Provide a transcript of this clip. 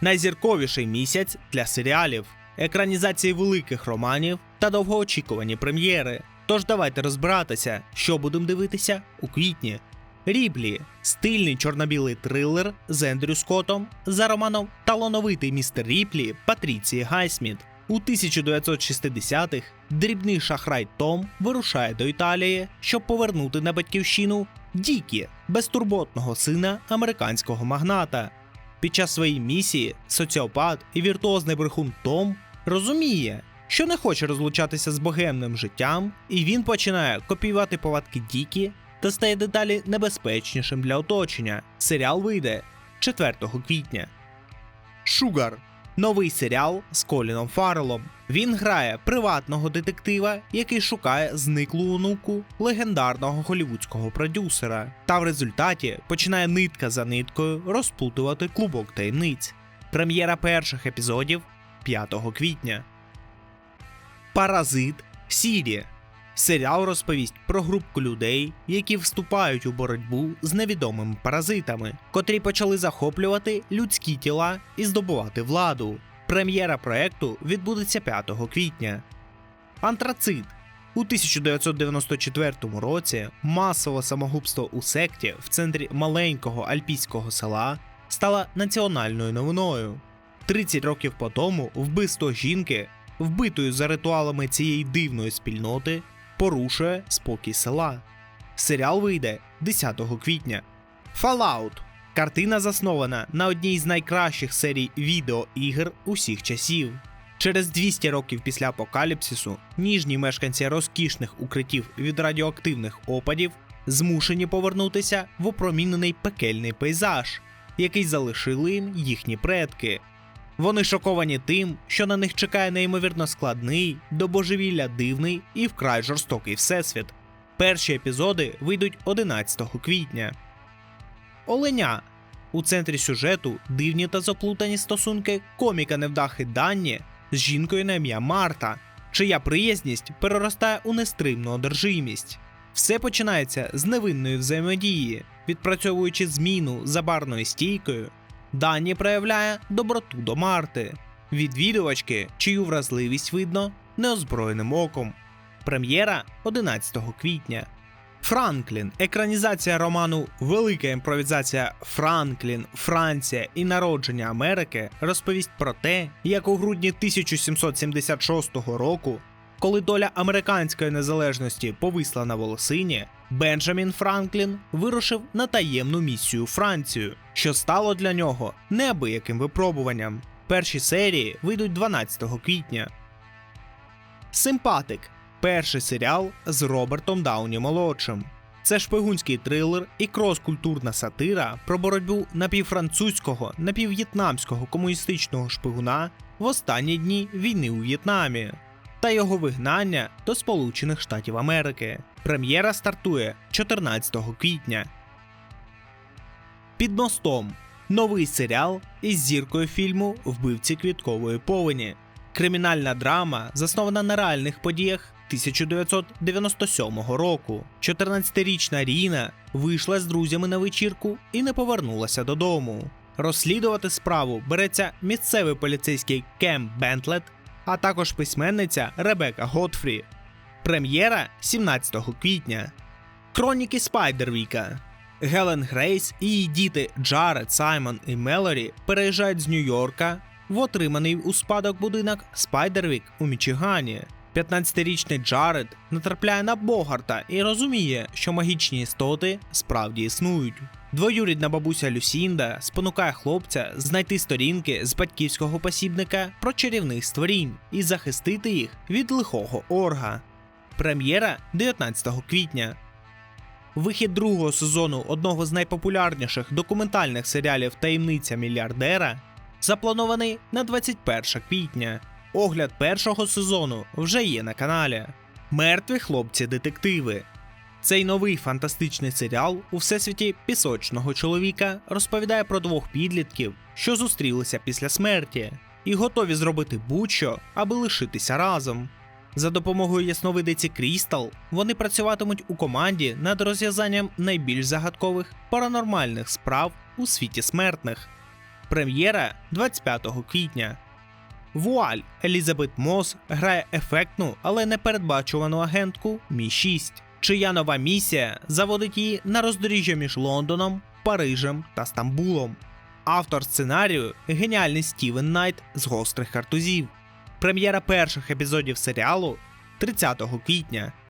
найзірковіший місяць для серіалів, екранізації великих романів та довгоочікувані прем'єри. Тож давайте розбиратися, що будемо дивитися у квітні. Ріблі стильний чорно-білий трилер з Ендрю Скоттом за романом Талановитий містер Ріплі Патріції Гайсміт. У 1960-х дрібний шахрай Том вирушає до Італії, щоб повернути на батьківщину Дікі, безтурботного сина американського магната. Під час своєї місії соціопат і віртуозний брехун Том розуміє, що не хоче розлучатися з богемним життям, і він починає копіювати повадки Дікі та стає дедалі небезпечнішим для оточення. Серіал вийде 4 квітня. Шугар новий серіал з Коліном Фаррелом. Він грає приватного детектива, який шукає зниклу онуку легендарного голівудського продюсера, та в результаті починає нитка за ниткою розплутувати клубок таємниць. Прем'єра перших епізодів 5 квітня. Паразит Сірі. Серіал розповість про групку людей, які вступають у боротьбу з невідомими паразитами, котрі почали захоплювати людські тіла і здобувати владу. Прем'єра проекту відбудеться 5 квітня. Антрацит у 1994 році масове самогубство у секті в центрі маленького альпійського села стало національною новиною. 30 років по тому вбивство жінки, вбитої за ритуалами цієї дивної спільноти, порушує спокій села. Серіал вийде 10 квітня. Fallout. Картина заснована на одній з найкращих серій відеоігр усіх часів. Через 200 років після апокаліпсису ніжні мешканці розкішних укриттів від радіоактивних опадів змушені повернутися в опромінений пекельний пейзаж, який залишили їм їхні предки. Вони шоковані тим, що на них чекає неймовірно складний, до божевілля дивний і вкрай жорстокий всесвіт. Перші епізоди вийдуть 11 квітня. Оленя. У центрі сюжету дивні та заплутані стосунки коміка невдахи Данні з жінкою на ім'я Марта, чия приязність переростає у нестримну одержимість. Все починається з невинної взаємодії, відпрацьовуючи зміну за барною стійкою, Дані проявляє доброту до Марти, відвідувачки, чию вразливість видно неозброєним оком. Прем'єра 11 квітня. Франклін екранізація роману Велика імпровізація Франклін, Франція і народження Америки розповість про те, як у грудні 1776 року, коли доля американської незалежності повисла на волосині, Бенджамін Франклін вирушив на таємну місію Францію, що стало для нього неабияким випробуванням. Перші серії вийдуть 12 квітня. Симпатик перший серіал з Робертом Дауні молодшим. Це шпигунський трилер і крос-культурна сатира про боротьбу напівфранцузького, напівв'єтнамського комуністичного шпигуна в останні дні війни у В'єтнамі та його вигнання до Сполучених Штатів Америки. Прем'єра стартує 14 квітня. Під мостом новий серіал із зіркою фільму Вбивці квіткової повені. Кримінальна драма заснована на реальних подіях 1997 року. 14-річна Ріна вийшла з друзями на вечірку і не повернулася додому. Розслідувати справу береться місцевий поліцейський Кем Бентлет, а також письменниця Ребека Готфрі. Прем'єра 17 квітня. Хроніки Спайдервіка. Гелен Грейс і її діти Джаред, Саймон і Мелорі переїжджають з Нью-Йорка в отриманий у спадок будинок Спайдервік у Мічигані. 15-річний Джаред натрапляє на Богарта і розуміє, що магічні істоти справді існують. Двоюрідна бабуся Люсінда спонукає хлопця знайти сторінки з батьківського посібника про чарівних створінь і захистити їх від лихого орга. Прем'єра 19 квітня. Вихід другого сезону одного з найпопулярніших документальних серіалів Таємниця мільярдера запланований на 21 квітня. Огляд першого сезону вже є на каналі. Мертві хлопці-детективи. Цей новий фантастичний серіал у всесвіті пісочного чоловіка розповідає про двох підлітків, що зустрілися після смерті, і готові зробити будь-що, аби лишитися разом. За допомогою ясновидиці Крістал вони працюватимуть у команді над розв'язанням найбільш загадкових паранормальних справ у світі смертних. Прем'єра 25 квітня. Вуаль Елізабет Мос грає ефектну, але непередбачувану агентку Мі 6 чия нова місія заводить її на роздоріжжя між Лондоном, Парижем та Стамбулом. Автор сценарію геніальний Стівен Найт з гострих картузів. Прем'єра перших епізодів серіалу 30 квітня.